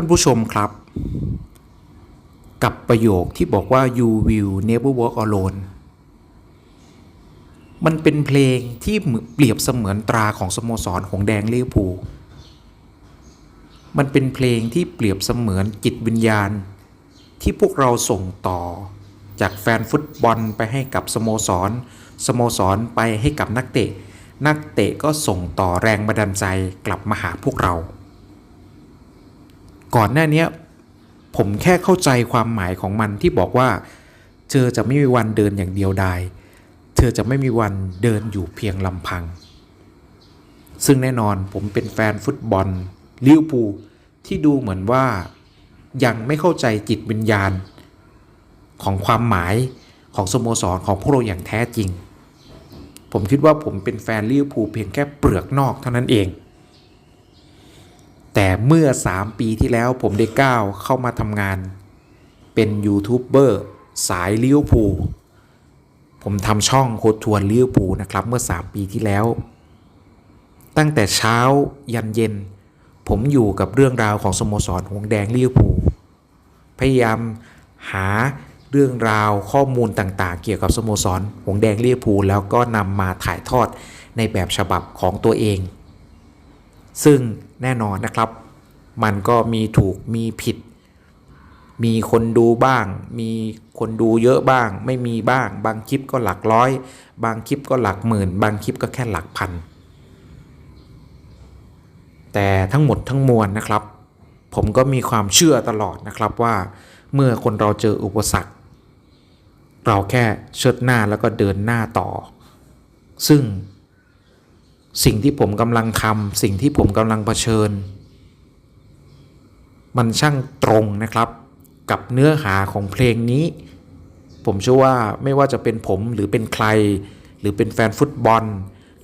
ท่านผู้ชมครับ กับประโยคที่บอกว่า you will never walk alone มันเป็นเพลงที่เปรียบเสมือนตราของสโมสรหงแดงลิเวอร์พูลมันเป็นเพลงที่เปรียบเสมือนจิตวิญญาณ ที่พวกเราส่งต่อ จากแฟนฟุตบอลไปให้กับสโมสร สโมสรไปให้กับนักเตะ นักเตะก็ส่งต่อแรงบันดาลใจกลับมาหาพวกเรา ก่อนหน้านี้ผมแค่เข้าใจความหมายของมันที่บอกว่า เธอจะไม่มีวันเดินอย่างเดียวดายเธอจะไม่มีวันเดินอยู่เพียงลำพัง ซึ่งแน่นอนผมเป็นแฟนฟุตบอลลิเวอร์พูลที่ดูเหมือนว่ายังไม่เข้าใจจิตวิญญาณ ของความหมายของสโมสรของพวกเราอย่างแท้จริง ผมคิดว่าผมเป็นแฟนลิเวอร์พูลเพียงแค่เปลือกนอกเท่านั้นเอง แต่เมื่อ 3 ปีที่แล้วผมได้ก้าวเข้ามาทำงาน เป็นยูทูบเบอร์สายลิเวอร์พูลผมทำช่องโคทัวร์ลิเวอร์พูลนะครับ เมื่อ 3 ปีที่แล้ว ตั้งแต่เช้ายันเย็น ผมอยู่กับเรื่องราวของสโมสรหงแดงลิเวอร์พูลพยายามหาเรื่องราวข้อมูลต่างๆ เกี่ยวกับสโมสรหงแดงลิเวอร์พูลแล้วก็นำมาถ่ายทอดในแบบฉบับของตัวเอง ซึ่งแน่นอนนะครับ มันก็มีถูกมีผิด มีคนดูบ้าง มีคนดูเยอะบ้าง ไม่มีบ้าง บางคลิปก็หลักร้อย บางคลิปก็หลักหมื่น บางคลิปก็แค่หลักพัน แต่ทั้งหมดทั้งมวลนะครับ ผมก็มีความเชื่อตลอดนะครับว่าเมื่อคนเราเจออุปสรรค เราแค่เชิดหน้าแล้วก็เดินหน้าต่อ ซึ่ง สิ่งที่ผมกำลังทำสิ่งที่ผมกำลังเผชิญ มันช่างตรงนะครับ กับเนื้อหาของเพลงนี้ ผมเชื่อว่าไม่ว่าจะเป็นผมหรือเป็นใคร หรือเป็นแฟนฟุตบอล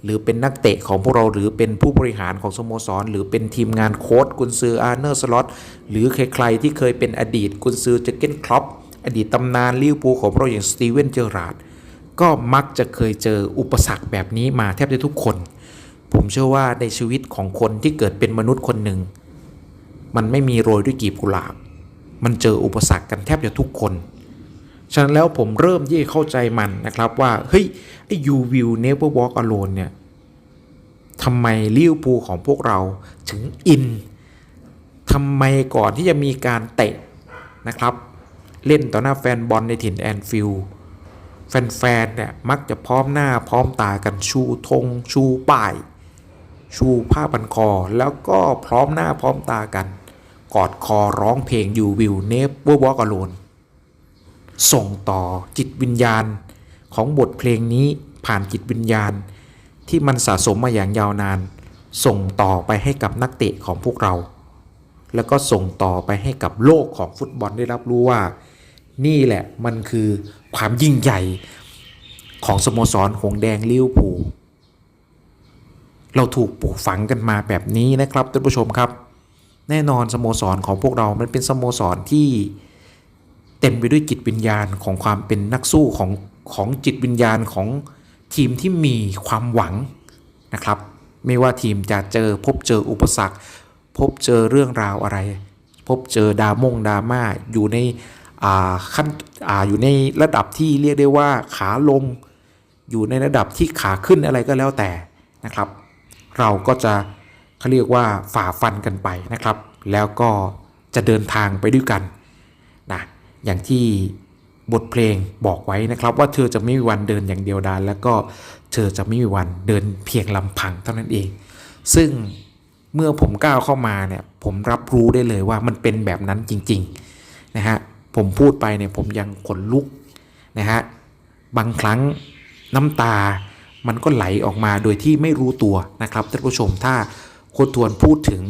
หรือเป็นนักเตะของพวกเราหรือเป็นผู้บริหารของสโมสร หรือเป็นทีมงานโค้ชกุนซืออาร์เนอร์สล็อตหรือใครๆที่เคยเป็นอดีตกุนซือเจเกนครอปอดีตตำนานลิเวอร์พูลของพวกเราอย่างสตีเวนเจอราร์ดก็มักจะเคยเจออุปสรรคแบบนี้มาแทบจะทุกคน ผมเชื่อว่าในชีวิตของคนที่เกิดเป็นมนุษย์คนหนึ่ง มันไม่มีโรยด้วยกีบกุหลาบ มันเจออุปสรรคกันแทบจะทุกคน ฉะนั้นแล้วผมเริ่มที่เข้าใจมันนะครับว่า เฮ้ยไอ้ you will never walk alone เนี่ยทำไมลิวอร์พูของพวกเราถึงอินทำไมก่อนที่จะมีการเตะนะครับ เล่นต่อหน้าแฟนบอลในถิ่นแอนฟิลด์แฟนๆเนี่ยมักจะพร้อมหน้าพร้อมตากันชูธงชูป้าย ชูผ้าพันคอ แล้วก็พร้อมหน้าพร้อมตากัน กอดคอร้องเพลง You Will Never Walk Alone ส่งต่อจิตวิญญาณของบทเพลงนี้ผ่านจิตวิญญาณ ที่มันสะสมมาอย่างยาวนาน ส่งต่อไปให้กับนักเตะของพวกเรา แล้วก็ส่งต่อไปให้กับโลกของฟุตบอลได้รับรู้ว่า นี่แหละมันคือความยิ่งใหญ่ของสโมสรหงแดงลิเวอร์พูล เราถูกปลูกฝังกันมาแบบนี้นะครับท่านผู้ชมครับ แน่นอนสโมสรของพวกเรา มันเป็นสโมสรที่เต็มไปด้วยจิตวิญญาณของความเป็นนักสู้ของของจิตวิญญาณของทีมที่มีความหวังนะครับ ไม่ว่าทีมจะเจอพบเจออุปสรรค พบเจอเรื่องราวอะไร พบเจอดามงดราม่าอยู่ในขั้นออยู่ในระดับที่เรียกได้ว่าขาลง อยู่ในระดับที่ขาขึ้นอะไรก็แล้วแต่นะครับ เราก็จะเขาเรียกว่าฝ่าฟันกันไปนะครับ แล้วก็จะเดินทางไปด้วยกันนะอย่างที่บทเพลงบอกไว้นะครับ ว่าเธอจะไม่มีวันเดินอย่างเดียวดายแล้วก็เธอจะไม่มีวันเดินเพียงลำพังเท่านั้นเอง ซึ่งเมื่อผมก้าวเข้ามาเนี่ยผมรับรู้ได้เลยว่ามันเป็นแบบนั้นจริงๆนะฮะผมพูดไปเนี่ยผมยังขนลุกนะฮะบางครั้งน้ำตา มันก็ไหลออกมาโดยที่ไม่รู้ตัวนะครับท่านผู้ชมถ้าโคตรทวนพูดถึง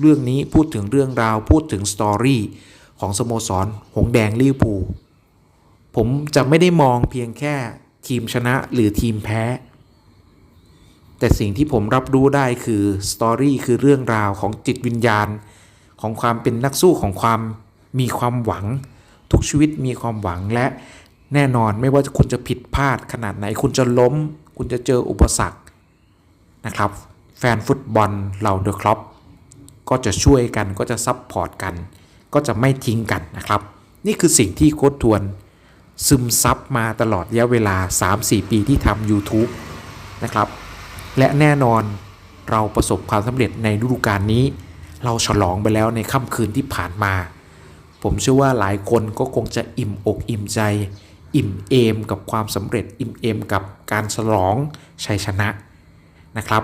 เรื่องนี้พูดถึงเรื่องราวพูดถึงสตอรี่ของสโมสร หงแดงลิเวอร์พูลผมจะไม่ได้มองเพียงแค่ทีมชนะหรือทีมแพ้ แต่สิ่งที่ผมรับรู้ได้คือสตอรี่คือเรื่องราวของจิตวิญญาณ ของความเป็นนักสู้ของความมีความหวัง ทุกชีวิตมีความหวังและแน่นอนไม่ว่าคุณจะผิดพลาดขนาดไหนคุณจะล้ม คุณจะเจออุปสรรคนะครับ แฟนฟุตบอลเราเดอะครอปก็จะช่วยกันก็จะซับพอร์ตกัน ก็จะไม่ทิ้งกันนะครับ นี่คือสิ่งที่โค้ดทวน ซึมซับมาตลอดระยะเวลา 3-4 ปีที่ทำ YouTube นะครับ และแน่นอนเราประสบความสำเร็จในฤดูกาลนี้ เราฉลองไปแล้วในค่ำคืนที่ผ่านมา ผมเชื่อว่าหลายคนก็คงจะอิ่มอกอิ่มใจ อิ่มเอมกับความสำเร็จอิ่มเอมกับการฉลองชัยชนะนะครับ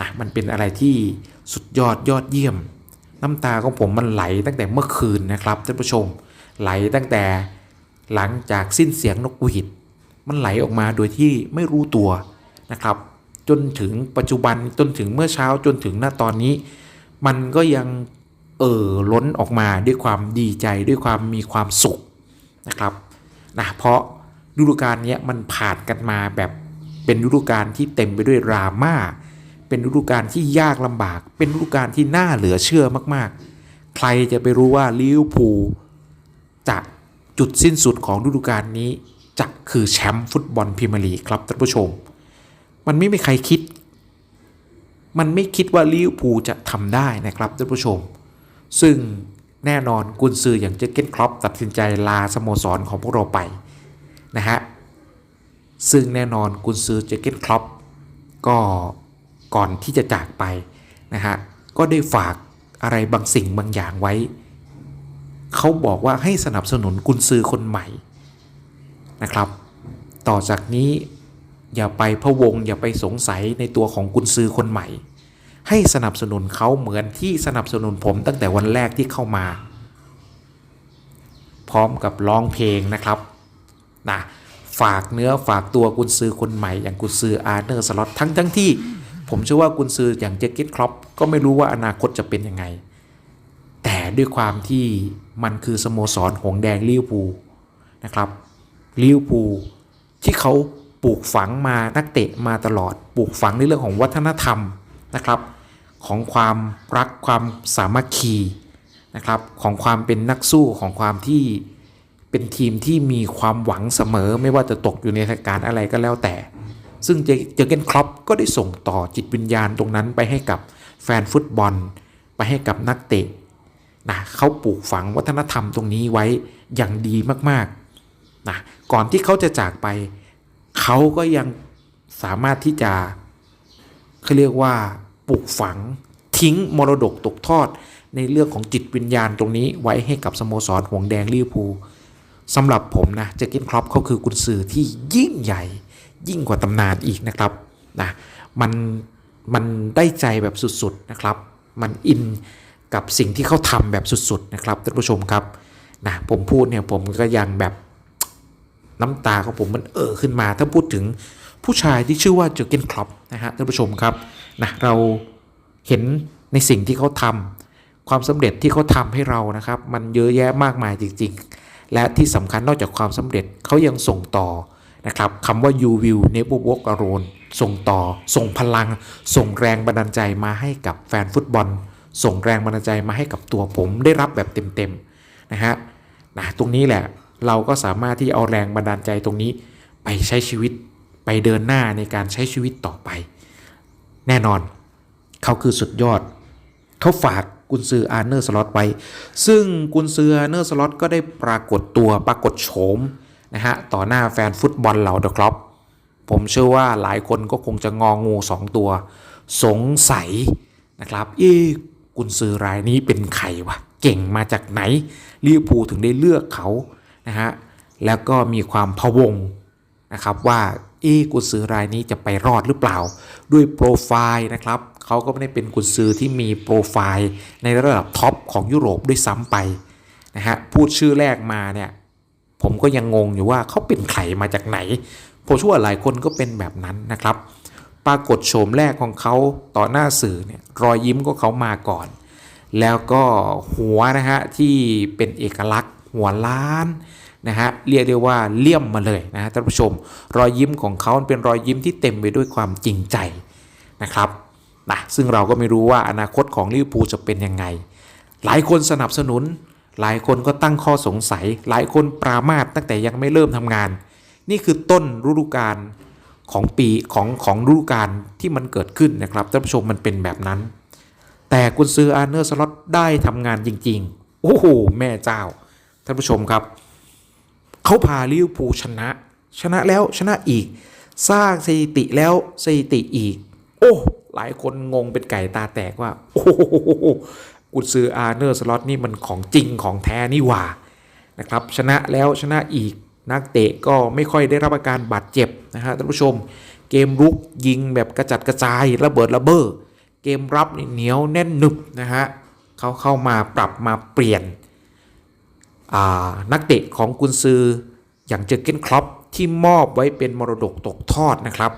นะมันเป็นอะไรที่สุดยอดยอดเยี่ยม น้ำตาของผมมันไหลตั้งแต่เมื่อคืนนะครับท่านผู้ชม ไหลตั้งแต่หลังจากสิ้นเสียงนกหวีดมันไหลออกมาโดยที่ไม่รู้ตัวนะครับ จนถึงปัจจุบันจนถึงเมื่อเช้าจนถึงหน้าตอนนี้ มันก็ยังเอ่อล้นออกมาด้วยความดีใจด้วยความมีความสุขนะครับ นะเพราะฤดูกาลนี้มันผ่านกันมาแบบเป็นฤดูกาลที่เต็มไปด้วยดราม่าเป็นฤดูกาลที่ยากลำบาก เป็นฤดูกาลที่น่าเหลือเชื่อมากๆ ใครจะไปรู้ว่าลิเวอร์พูลจะจุดสิ้นสุดของฤดูกาลนี้จะคือแชมป์ฟุตบอลพรีเมียร์ลีกครับท่านผู้ชม มันไม่มีใครคิด มันไม่คิดว่าลิเวอร์พูลจะทำได้นะครับท่านผู้ชม ซึ่ง แน่นอนกุนซืออย่างเจเกนครอปตัดสินใจลาสโมสรของพวกเราไปนะฮะซึ่งแน่นอนกุนซือเจเกนครอปก็ก่อนที่จะจากไปนะฮะก็ได้ฝากอะไรบางสิ่งบางอย่างไว้ เขาบอกว่าให้สนับสนุนกุนซือคนใหม่นะครับ ต่อจากนี้อย่าไปพะวงอย่าไปสงสัยในตัวของกุนซือคนใหม่ ให้สนับสนุนเขาเหมือนที่สนับสนุนผมตั้งแต่วันแรกที่เข้ามา พร้อมกับร้องเพลงนะครับนะฝากเนื้อฝากตัวกุนซือคนใหม่อย่างกุนซืออาร์เนอร์สล็อตทั้งทั้งที่ผมเชื่อว่ากุนซืออย่างเจคเก็ตครอปก็ไม่รู้ว่าอนาคตจะเป็นยังไง แต่ด้วยความที่มันคือสโมสรหงแดงลิวพูนะครับลิวพูที่เขาปลูกฝังมานักเตะมาตลอด ปลูกฝังในเรื่องของวัฒนธรรมนะครับ ของความรักความสามัคคีนะครับของความเป็นนักสู้ของความที่เป็นทีมที่มีความหวังเสมอ ไม่ว่าจะตกอยู่ในสถานการณ์อะไรก็แล้วแต่ ซึ่งเจเจอเกนครอปก็ได้ส่งต่อจิตวิญญาณตรงนั้นไปให้กับแฟนฟุตบอล ไปให้กับนักเตะนะเขาปลูกฝังวัฒนธรรมตรงนี้ไว้อย่างดีมากๆนะก่อนที่เขาจะจากไป เขาก็ยังสามารถที่จะเขาเรียกว่า ปลูกฝัง ทิ้งมรดกตกทอด ในเรื่องของจิตวิญญาณตรงนี้ไว้ให้กับสโมสรหงแดงลิเวอร์พูลสำหรับผมนะเจอร์เกนครอปเขาคือกุนซือที่ยิ่งใหญ่ ยิ่งกว่าตำนานอีกนะครับนะมันมันได้ใจแบบสุดๆนะครับ มันอินกับสิ่งที่เขาทำแบบสุดๆนะครับท่านผู้ชมครับนะผมพูดเนี่ยผมก็ยังแบบน้ำตาของผมมันเอ่อขึ้นมา ถ้าพูดถึงผู้ชายที่ชื่อว่าเจอร์เกนครอปนะฮะท่านผู้ชมครับ นะเราเห็นในสิ่งที่เขาทำความสำเร็จที่เขาทำให้เรานะครับ มันเยอะแยะมากมายจริง ๆ และที่สำคัญนอกจากความสำเร็จเขายังส่งต่อนะครับคำว่า you will never walk alone ส่งต่อ ส่งพลัง ส่งแรงบันดาลใจมาให้กับแฟนฟุตบอล ส่งแรงบันดาลใจมาให้กับตัวผมได้รับแบบเต็มๆนะฮะนะตรงนี้แหละเราก็สามารถที่เอาแรงบันดาลใจตรงนี้ ไปใช้ชีวิตไปเดินหน้าในการใช้ชีวิตต่อไป แน่นอน เขาคือสุดยอด เขาฝากกุนซืออาร์เนอร์สล็อตไว้ ซึ่งกุนซืออาร์เนอร์สล็อตก็ได้ปรากฏตัวปรากฏโฉมนะฮะต่อหน้าแฟนฟุตบอลเหล่าเดอะครอปผมเชื่อว่าหลายคนก็คงจะงองงูสองตัว สงสัยนะครับ เอ๊กุนซือรายนี้เป็นใครวะ เก่งมาจากไหนลิเวอร์พูลถึงได้เลือกเขานะฮะแล้วก็มีความพะวงนะครับว่า เอกุนซือรายนี้จะไปรอดหรือเปล่า ด้วยโปรไฟล์นะครับเขาก็ไม่ได้เป็นกุนซือที่มีโปรไฟล์ในระดับท็อปของยุโรปด้วยซ้ำไปนะฮะพูดชื่อแรกมาเนี่ยผมก็ยังงงอยู่ว่าเขาเป็นใครมาจากไหนผมเชื่ว่าหลายคนก็เป็นแบบนั้นนะครับ ปรากฏโฉมแรกของเขาต่อหน้าสื่อเนี่ยรอยยิ้มก็เขามาก่อน แล้วก็หัวนะฮะที่เป็นเอกลักษณ์หัวล้าน นะฮะเรียกได้ว่าเลี่ยมมาเลยนะฮะท่านผู้ชม รอยยิ้มของเขาเป็นรอยยิ้มที่เต็มไปด้วยความจริงใจนะครับนะซึ่งเราก็ไม่รู้ว่าอนาคตของลิเวอร์พูลจะเป็นยังไง หลายคนสนับสนุน หลายคนก็ตั้งข้อสงสัย หลายคนปรามาสตั้งแต่ยังไม่เริ่มทำงาน นี่คือต้นฤดูกาลของปีของของฤดูกาลที่มันเกิดขึ้นนะครับท่านผู้ชมมันเป็นแบบนั้น แต่กุนซืออาร์เนอร์สล็อตได้ทำงานจริง ๆ โอ้โห แม่เจ้า ท่านผู้ชมครับ เขาพาลิเวอร์พูลชนะ ชนะแล้วชนะอีก สร้างสถิติแล้วสถิติอีก โอ้หลายคนงงเป็นไก่ตาแตกว่า โอ้โหกุนซืออาร์เนอร์สล็อตนี่มันของจริงของแท้นี่หว่านะครับชนะแล้วชนะอีกนักเตะก็ไม่ค่อยได้รับอาการบาดเจ็บนะฮะท่านผู้ชม เกมรุกยิงแบบกระจัดกระจายระเบิดระเบ้อเกมรับเหนียวแน่นหนึบนะฮะเขาเข้ามาปรับมาเปลี่ยน นักเตะของกุนซืออย่างเจอเกนคล็อปที่มอบไว้เป็นมรดกตกทอดนะครับ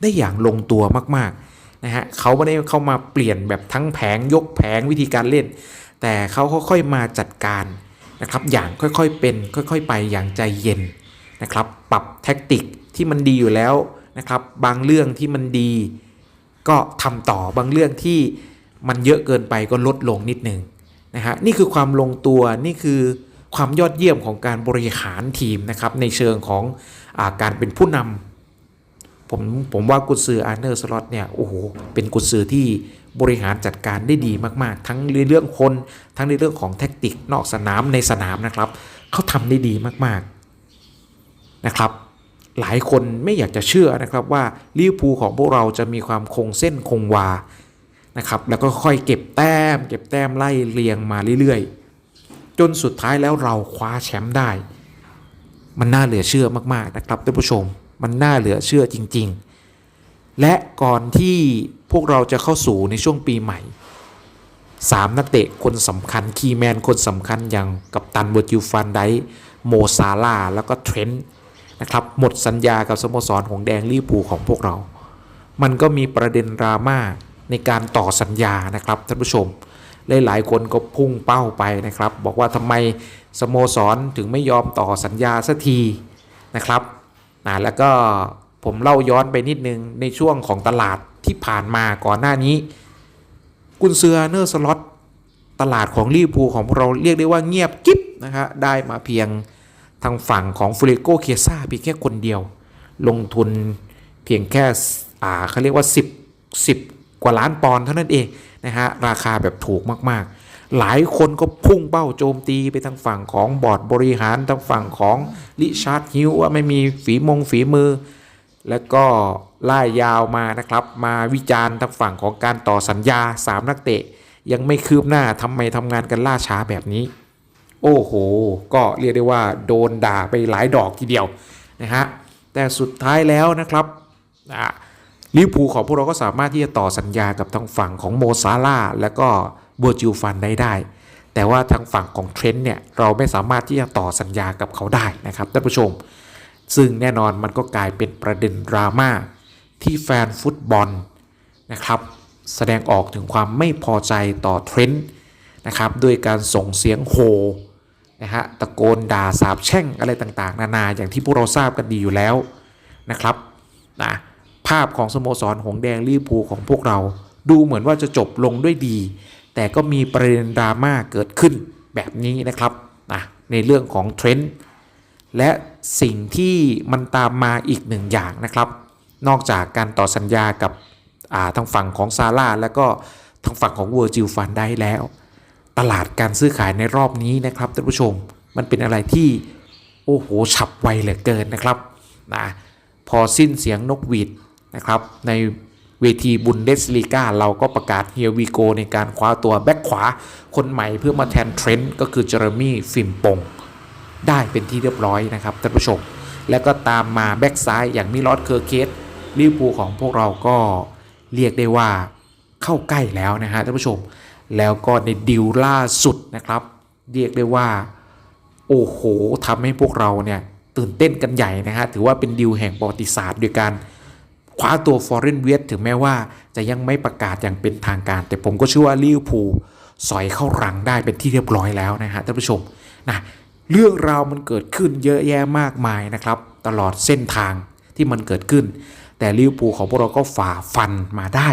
ได้อย่างลงตัวมากๆนะฮะเขาไม่ได้เข้ามาเปลี่ยนแบบทั้งแผงยกแผงวิธีการเล่น แต่เขาค่อยๆมาจัดการนะครับอย่างค่อยๆเป็น ค่อยๆ ไปอย่างใจเย็นนะครับปรับแท็กติกที่มันดีอยู่แล้วนะครับบางเรื่องที่มันดี ก็ทำต่อบางเรื่องที่มันเยอะเกินไปก็ลดลงนิดหนึ่งนะฮะนี่คือความลงตัวนี่คือ ความยอดเยี่ยมของการบริหารทีมนะครับในเชิงของอาการเป็นผู้นำผมผมว่ากุซืออาร์เนอร์สล็อตเนี่ยโอ้โหเป็นกุซือที่บริหารจัดการได้ดีมากๆ ทั้งในเรื่องคน ทั้งในเรื่องของแท็กติกนอกสนามในสนามนะครับเขาทำได้ดีมากๆนะครับ หลายคนไม่อยากจะเชื่อนะครับว่าลิเวอร์พูลของพวกเราจะมีความคงเส้นคงวานะครับแล้วก็ค่อยเก็บแต้ม เก็บแต้มไล่เรียงมาเรื่อยๆ จนสุดท้ายแล้วเราคว้าแชมป์ได้ มันน่าเหลือเชื่อมากๆนะครับท่านผู้ชม มันน่าเหลือเชื่อจริง ๆ และก่อนที่พวกเราจะเข้าสู่ในช่วงปีใหม่ 3 นักเตะคนสำคัญคีแมนคนสำคัญอย่างกับตันเวอร์จิลฟันไดโมซาลาแล้วก็เทรนต์นะครับหมดสัญญากับสโมสรหงแดงลิปูของพวกเรา มันก็มีประเด็นดราม่าในการต่อสัญญานะครับท่านผู้ชม หลายๆคนก็พุ่งเป้าไปนะครับ บอกว่าทำไมสโมสรถึงไม่ยอมต่อสัญญาสักทีนะครับนะแล้วก็ผมเล่าย้อนไปนิดนึงในช่วงของตลาดที่ผ่านมาก่อนหน้านี้ กุนเซือเนอร์สล็อตตลาดของลิเวอร์พูลของเราเรียกได้ว่าเงียบกิ๊บนะครับได้มาเพียงทางฝั่งของฟริโกเคียซ่าเพียงแค่คนเดียว ลงทุนเพียงแค่อ่าเขาเรียกว่า 10 10 กว่าล้านปอนด์เท่านั้นเอง นะฮะราคาแบบถูกมากๆ หลายคนก็พุ่งเป้าโจมตีไปทางฝั่งของบอร์ดบริหารทางฝั่งของลิชาร์ดฮิวว่าไม่มีฝีมงฝีมือ แล้วก็ไล่ยาวมานะครับมาวิจารณ์ทางฝั่งของการต่อสัญญา 3 นักเตะ ยังไม่คืบหน้าทำไมทำงานกันล่าช้าแบบนี้ โอ้โห ก็เรียกได้ว่าโดนด่าไปหลายดอกทีเดียวนะฮะแต่สุดท้ายแล้วนะครับอะ ลิเวอร์พูลของพวกเราก็สามารถที่จะต่อสัญญากับทางฝั่งของโมซาลาแล้วก็เบอร์จิลฟันได้ได้ แต่ว่าทางฝั่งของเทรนต์เนี่ยเราไม่สามารถที่จะต่อสัญญากับเขาได้นะครับท่านผู้ชม ซึ่งแน่นอนมันก็กลายเป็นประเด็นดราม่าที่แฟนฟุตบอลนะครับแสดงออกถึงความไม่พอใจต่อเทรนด์นะครับด้วยการส่งเสียงโหนะฮะตะโกนด่าสาบแช่งอะไรต่างๆ นานาอย่างที่พวกเราทราบกันดีอยู่แล้วนะครับนะ ภาพของสโมสรหงแดงลิเวอร์พูลของพวกเรา ดูเหมือนว่าจะจบลงด้วยดี แต่ก็มีประเด็นดราม่าเกิดขึ้นแบบนี้นะครับนะในเรื่องของเทรนด์และสิ่งที่มันตามมาอีกหนึ่งอย่างนะครับ นอกจากการต่อสัญญากับาทางฝั่งของซาร่าแล้วก็ทางฝั่งของเวอร์จิลฟันได้แล้ว ตลาดการซื้อขายในรอบนี้นะครับท่านผู้ชมมันเป็นอะไรที่โอ้โหฉับไวเหลือเกินนะครับนะพอสิ้นเสียงนกหวีด นะครับ ในเวทีบุนเดสลีกาเราก็ประกาศเฮียวีโกในการคว้าตัวแบ็คขวาคนใหม่เพื่อมาแทนเทรนต์ก็คือเจอร์มี่ฟิมปง ได้เป็นที่เรียบร้อยนะครับท่านผู้ชม แล้วก็ตามมาแบ็กซ้ายอย่างมิลอสเคอร์เคสลิเวอร์พูลของพวกเราก็เรียกได้ว่าเข้าใกล้แล้วนะฮะท่านผู้ชม แล้วก็ในดิวล่าสุดนะครับ เรียกได้ว่า โอ้โหทำให้พวกเราเนี่ยตื่นเต้นกันใหญ่นะฮะถือว่าเป็นดิวแห่งประวัติศาสตร์ด้วยการ คว้าตัวฟอร์เรนเวสถึงแม้ว่าจะยังไม่ประกาศอย่างเป็นทางการ แต่ผมก็เชื่อว่าลิเวอร์พูลสอยเข้ารังได้เป็นที่เรียบร้อยแล้วนะฮะท่านผู้ชมนะเรื่องราวมันเกิดขึ้นเยอะแยะมากมายนะครับ ตลอดเส้นทางที่มันเกิดขึ้น แต่ลิเวอร์พูลของพวกเราก็ฝ่าฟันมาได้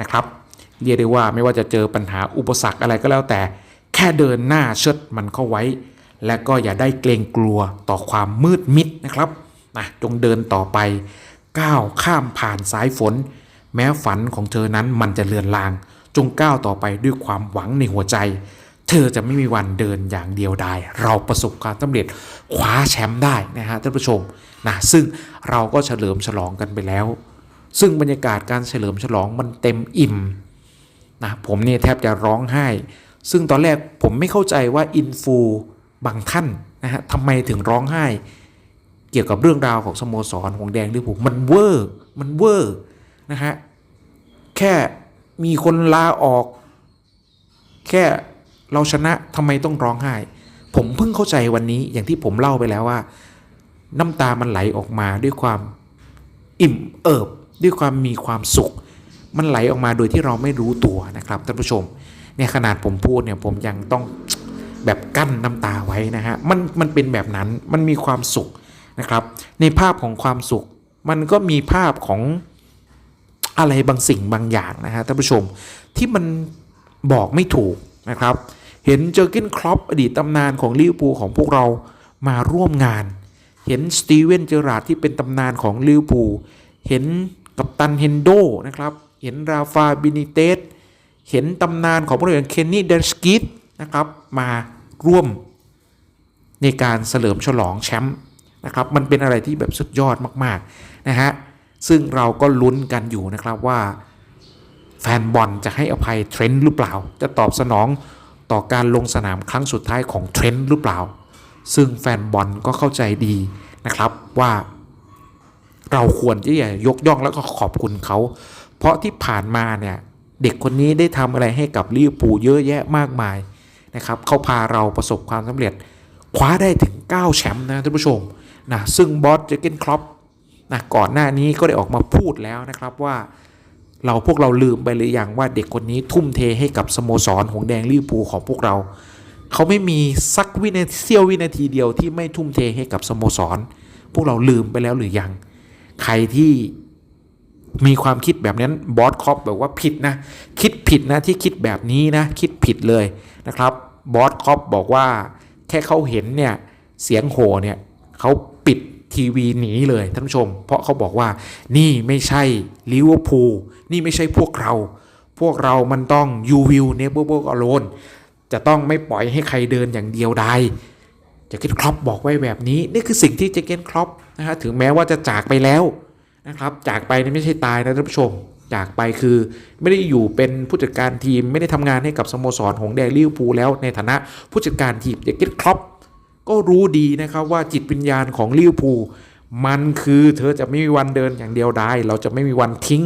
นะครับเรียกได้ว่าไม่ว่าจะเจอปัญหาอุปสรรคอะไรก็แล้วแต่ แค่เดินหน้าเชิดมันเข้าไว้ และก็อย่าได้เกรงกลัวต่อความมืดมิดนะครับนะจงเดินต่อไป ก้าวข้ามผ่านสายฝน แม้ฝันของเธอนั้นมันจะเลือนลาง จงก้าวต่อไปด้วยความหวังในหัวใจ เธอจะไม่มีวันเดินอย่างเดียวดาย เราประสบความสำเร็จคว้าแชมป์ได้นะฮะท่านผู้ชมนะซึ่งเราก็เฉลิมฉลองกันไปแล้ว ซึ่งบรรยากาศการเฉลิมฉลองมันเต็มอิ่มนะผมเนี่ยแทบจะร้องไห้ ซึ่งตอนแรกผมไม่เข้าใจว่าอินฟูบางท่านนะฮะทำไมถึงร้องไห้ เกี่ยวกับเรื่องราวของสโมสรหงแดงลิเวอร์พูลมันเวอร์มันเวอร์นะฮะแค่มีคนลาออก แค่เราชนะทำไมต้องร้องไห้ ผมเพิ่งเข้าใจวันนี้อย่างที่ผมเล่าไปแล้วว่า น้ำตามันไหลออกมาด้วยความอิ่มเอิบ ด้วยความมีความสุข มันไหลออกมาโดยที่เราไม่รู้ตัวนะครับท่านผู้ชมเนี่ยขนาดผมพูดเนี่ยผมยังต้องแบบกั้นน้ำตาไว้นะฮะมันมันเป็นแบบนั้นมันมีความสุข นะครับ ในภาพของความสุข มันก็มีภาพของอะไรบางสิ่งบางอย่างนะฮะท่านผู้ชมที่มันบอกไม่ถูกนะครับ เห็นเจอร์เกนครอปอดีตตำนานของลิเวอร์พูลของพวกเรามาร่วมงาน เห็นสตีเวนเจอราร์ดที่เป็นตำนานของลิเวอร์พูลเห็นกัปตันเฮนโดนะครับ เห็นราฟาบินิเตสเห็นตำนานของพวกเราอย่างเคนนี่เดนสกิทนะครับมาร่วมในการเฉลิมฉลองแชมป์ นะครับมันเป็นอะไรที่แบบสุดยอดมากๆนะฮะซึ่งเราก็ลุ้นกันอยู่นะครับว่าแฟนบอลจะให้อภัยเทรนด์หรือเปล่า จะตอบสนองต่อการลงสนามครั้งสุดท้ายของเทรนด์หรือเปล่า ซึ่งแฟนบอลก็เข้าใจดีนะครับว่าเราควรที่จะยกย่องแล้วก็ขอบคุณเขา เพราะที่ผ่านมาเนี่ยเด็กคนนี้ได้ทำอะไรให้กับลิเวอร์พูลเยอะแยะมากมายนะครับเขาพาเราประสบความสำเร็จคว้าได้ถึง 9 แชมป์นะท่านผู้ชม นะซึ่งบอสเจเกนครอปนะก่อนหน้านี้ก็ได้ออกมาพูดแล้วนะครับว่าเราพวกเราลืมไปหรือยังว่าเด็กคนนี้ทุ่มเทให้กับสโมสรหงแดงลิเวอร์พูลของพวกเรา เขาไม่มีสักวินาทีเสี้ยววินาทีเดียวที่ไม่ทุ่มเทให้กับสโมสร พวกเราลืมไปแล้วหรือยัง ใครที่มีความคิดแบบนั้นบอสคอปบอกว่าผิดนะ คิดผิดนะที่คิดแบบนี้นะ คิดผิดเลยนะครับบอสคอปบอกว่าแค่เขาเห็นเนี่ยเสียงโห่เนี่ย เขาปิดทีวีหนีเลยท่านผู้ชม เพราะเขาบอกว่านี่ไม่ใช่ลิเวอร์พูลนี่ไม่ใช่พวกเรา พวกเรามันต้อง you will never walk alone จะต้องไม่ปล่อยให้ใครเดินอย่างเดียวดายเจเกครอปบอกไว้แบบนี้ นี่คือสิ่งที่เจเกนครอปนะฮะถึงแม้ว่าจะจากไปแล้วนะครับจากไปนี่ไม่ใช่ตายนะท่านผู้ชม จากไปคือไม่ได้อยู่เป็นผู้จัดการทีม ไม่ได้ทำงานให้กับสโมสรของแดงลิเวอร์พูลแล้วในฐานะผู้จัดการทีมเจเกนครอป ก็รู้ดีนะครับว่าจิตวิญญาณของลิเวอร์พูลมันคือเธอจะไม่มีวันเดินอย่างเดียวได้ เราจะไม่มีวันทิ้ง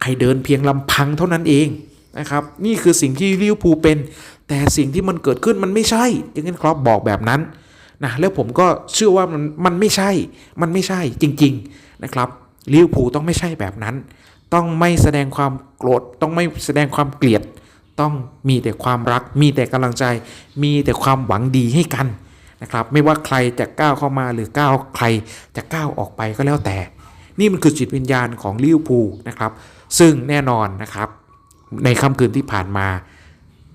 ใครเดินเพียงลำพังเท่านั้นเองนะครับ นี่คือสิ่งที่ลิเวอร์พูลเป็น แต่สิ่งที่มันเกิดขึ้นมันไม่ใช่เจเกนครอปบอกแบบนั้นนะแล้วผมก็เชื่อว่ามันมันไม่ใช่ มันไม่ใช่จริง ๆนะครับลิเวอร์พูลต้องไม่ใช่แบบนั้น ต้องไม่แสดงความโกรธต้องไม่แสดงความเกลียด ต้องมีแต่ความรัก มีแต่กำลังใจ มีแต่ความหวังดีให้กัน นะครับไม่ว่าใครจะก้าวเข้ามาหรือก้าวใครจะก้าวออกไปก็แล้วแต่ นี่มันคือจิตวิญญาณของลิวพูนะครับ ซึ่งแน่นอนนะครับ ในค่ำคืนที่ผ่านมา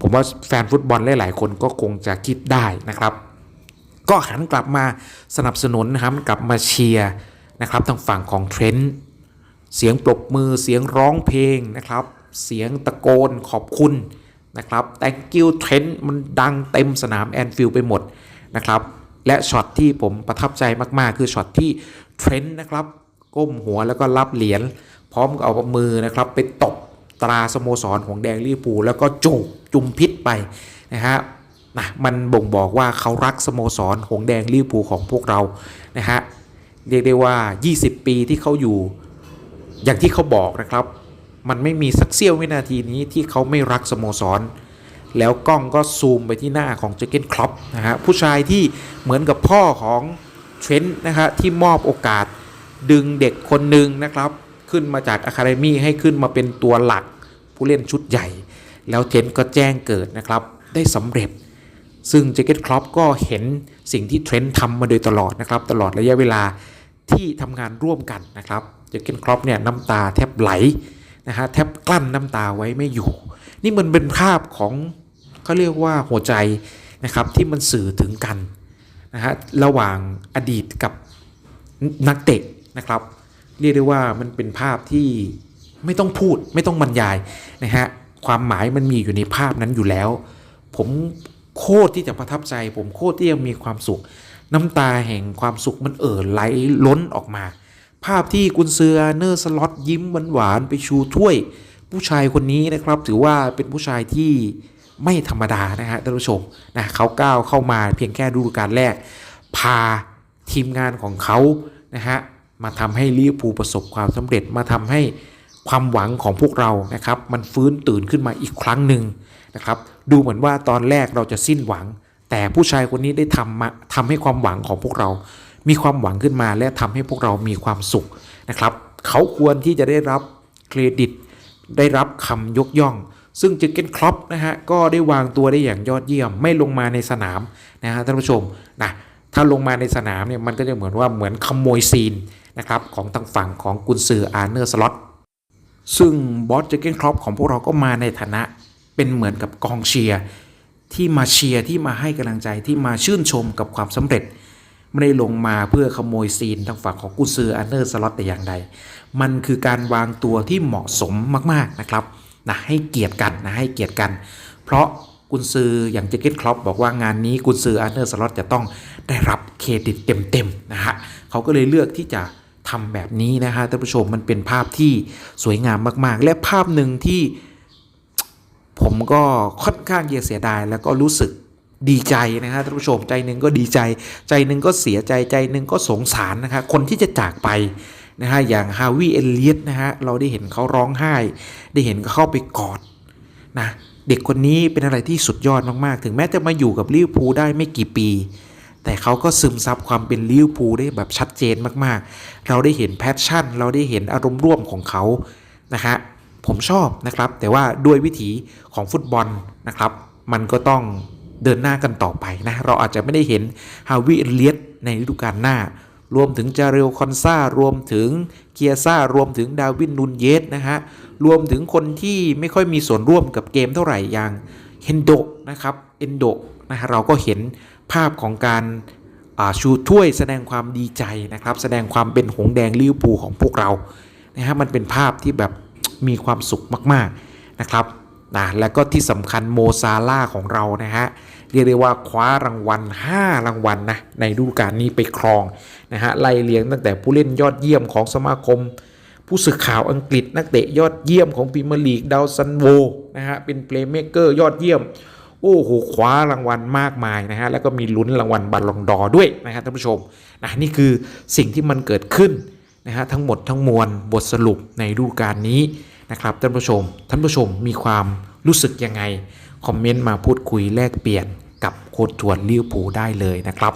ผมว่าแฟนฟุตบอลหลายๆคนก็คงจะคิดได้นะครับ ก็หันกลับมาสนับสนุนนะครับกลับมาเชียร์นะครับทางฝั่งของเทรนต์เสียงปรบมือเสียงร้องเพลงนะครับ เสียงตะโกนขอบคุณนะครับ thank you เทรนต์มันดังเต็มสนามแอนฟิลด์ไปหมด นะครับ และช็อตที่ผมประทับใจมากๆ คือช็อตที่เทรนต์นะครับ ก้มหัวแล้วก็รับเหรียญพร้อมกับเอามือนะครับไปตบตราสโมสรของแดงลิเวอร์พูแล้วก็จูบจุมพิษไปนะฮะนะมันบ่งบอกว่าเขารักสโมสรหงแดงลิเวอร์พูของพวกเรานะฮะเรียกได้ว่า 20 ปีที่เขาอยู่ อย่างที่เขาบอกนะครับ มันไม่มีสักเสี้ยววินาทีนี้ที่เขาไม่รักสโมสร แล้วกล้องก็ซูมไปที่หน้าของเจเกนครอปนะฮะผู้ชายที่เหมือนกับพ่อของเทรนต์นะฮะที่มอบโอกาสดึงเด็กคนหนึ่งนะครับขึ้นมาจากอะคาเดมี่ให้ขึ้นมาเป็นตัวหลักผู้เล่นชุดใหญ่ แล้วเทรนต์ก็แจ้งเกิดนะครับได้สำเร็จ ซึ่งเจเกตครอปก็เห็นสิ่งที่เทรนต์ทำมาโดยตลอดนะครับตลอดระยะเวลาที่ทำงานร่วมกันนะครับเจเกตครอปเนี่ยน้ำตาแทบไหลนะฮะแทบกลั้นน้ำตาไว้ไม่อยู่ นี่มันเป็นภาพของ เขาเรียกว่าหัวใจนะครับที่มันสื่อถึงกันนะฮะระหว่างอดีตกับนักเตะนะครับ เรียกได้ว่ามันเป็นภาพที่ไม่ต้องพูดไม่ต้องบรรยายนะฮะความหมายมันมีอยู่ในภาพนั้นอยู่แล้ว ผมโคตรที่จะประทับใจ ผมโคตรที่จะมีความสุข น้ำตาแห่งความสุขมันเอ่อไหลล้นออกมา ภาพที่กุนเซือเนอร์สล็อตยิ้มหวานๆไปชูถ้วย ผู้ชายคนนี้นะครับ ถือว่าเป็นผู้ชายที่ ไม่ธรรมดานะฮะท่านผู้ชมนะเขาก้าวเข้ามาเพียงแค่ฤดูกาลแรก พาทีมงานของเขานะฮะมาทำให้ลิเวอร์พูลประสบความสำเร็จมาทำให้ความหวังของพวกเรานะครับมันฟื้นตื่นขึ้นมาอีกครั้งหนึ่งนะครับดูเหมือนว่าตอนแรกเราจะสิ้นหวัง แต่ผู้ชายคนนี้ได้ทำมาทำให้ความหวังของพวกเรา มีความหวังขึ้นมาและทำให้พวกเรามีความสุขนะครับ เขาควรที่จะได้รับเครดิต ได้รับคำยกย่อง ซึ่งจอร์เกนครอปนะฮะก็ได้วางตัวได้อย่างยอดเยี่ยม ไม่ลงมาในสนามนะฮะท่านผู้ชมนะถ้าลงมาในสนามเนี่ยมันก็จะเหมือนว่าเหมือนขโมยซีนนะครับของทางฝั่งของกุนซืออาร์เนอร์สล็อตซึ่งบอสเจอร์เกนครอปของพวกเราก็มาในฐานะเป็นเหมือนกับกองเชียร์ที่มาเชียร์ที่มาให้กำลังใจที่มาชื่นชมกับความสำเร็จ ไม่ได้ลงมาเพื่อขโมยซีนทางฝั่งของกุนซืออาร์เนอร์สล็อตแต่อย่างใด มันคือการวางตัวที่เหมาะสมมากๆนะครับ นะให้เกียรติกันนะให้เกียรติกัน เพราะกุนซืออย่างเจเกตครอปบอกว่างานนี้กุนซืออาร์เนอร์สล็อตจะต้องได้รับเครดิตเต็มๆนะฮะเขาก็เลยเลือกที่จะทำแบบนี้นะฮะท่านผู้ชมมันเป็นภาพที่สวยงามมากๆ และภาพหนึ่งที่ผมก็ค่อนข้างเสียดายแล้วก็รู้สึกดีใจนะฮะท่านผู้ชมใจหนึ่งก็ดีใจ ใจหนึ่งก็เสียใจใจหนึ่งก็สงสารนะฮะคนที่จะจากไป นะฮะอย่างฮาวิเอลเลียตนะฮะเราได้เห็นเขาร้องไห้ ได้เห็นเขาเข้าไปกอดนะเด็กคนนี้เป็นอะไรที่สุดยอดมากๆ ถึงแม้จะมาอยู่กับลิเวอร์พูลได้ไม่กี่ปี แต่เขาก็ซึมซับความเป็นลิเวอร์พูลได้แบบชัดเจนมากๆ เราได้เห็นแพชชั่น เราได้เห็นอารมณ์ร่วมของเขานะฮะผมชอบนะครับ แต่ว่าด้วยวิถีของฟุตบอลนะครับ มันก็ต้องเดินหน้ากันต่อไปนะ เราอาจจะไม่ได้เห็นฮาวิเอเลียตในฤดูกาลหน้า รวมถึงจาเรลคอนซารวมถึงเกียซ่ารวมถึงดาวินนูนเยสนะฮะ รวมถึงคนที่ไม่ค่อยมีส่วนร่วมกับเกมเท่าไหร่อย่างเฮนโดนะครับเอนโดนะฮะเราก็เห็นภาพของการาชูถ้วยแสดงความดีใจนะครับ แสดงความเป็นหงส์แดงลิวอร์พูของพวกเรานะฮะมันเป็นภาพที่แบบมีความสุขมาก ๆนะครับนะแล้วก็ที่สำคัญโมซาล่าของเรานะฮะ เรียกได้ว่าคว้ารางวัล 5 รางวัลนะในฤดูกาลนี้ไปครองนะฮะไล่เลียงตั้งแต่ผู้เล่นยอดเยี่ยมของสมาคม ผู้สื่อข่าวอังกฤษนักเตะยอดเยี่ยมของพรีเมียร์ลีกดาวซันโวนะฮะเป็นเพลย์เมเกอร์ยอดเยี่ยมโอ้โหคว้ารางวัลมากมายนะฮะแล้วก็มีลุ้นรางวัลบัลลองดอด้วยนะฮะท่านผู้ชมนะนี่คือสิ่งที่มันเกิดขึ้นนะฮะทั้งหมดทั้งมวลบทสรุปในฤดูกาลนี้นะครับท่านผู้ชม ท่านผู้ชมมีความรู้สึกยังไง คอมเมนต์มาพูดคุยแลกเปลี่ยนกับโค้ดชวนลิวผูได้เลยนะครับ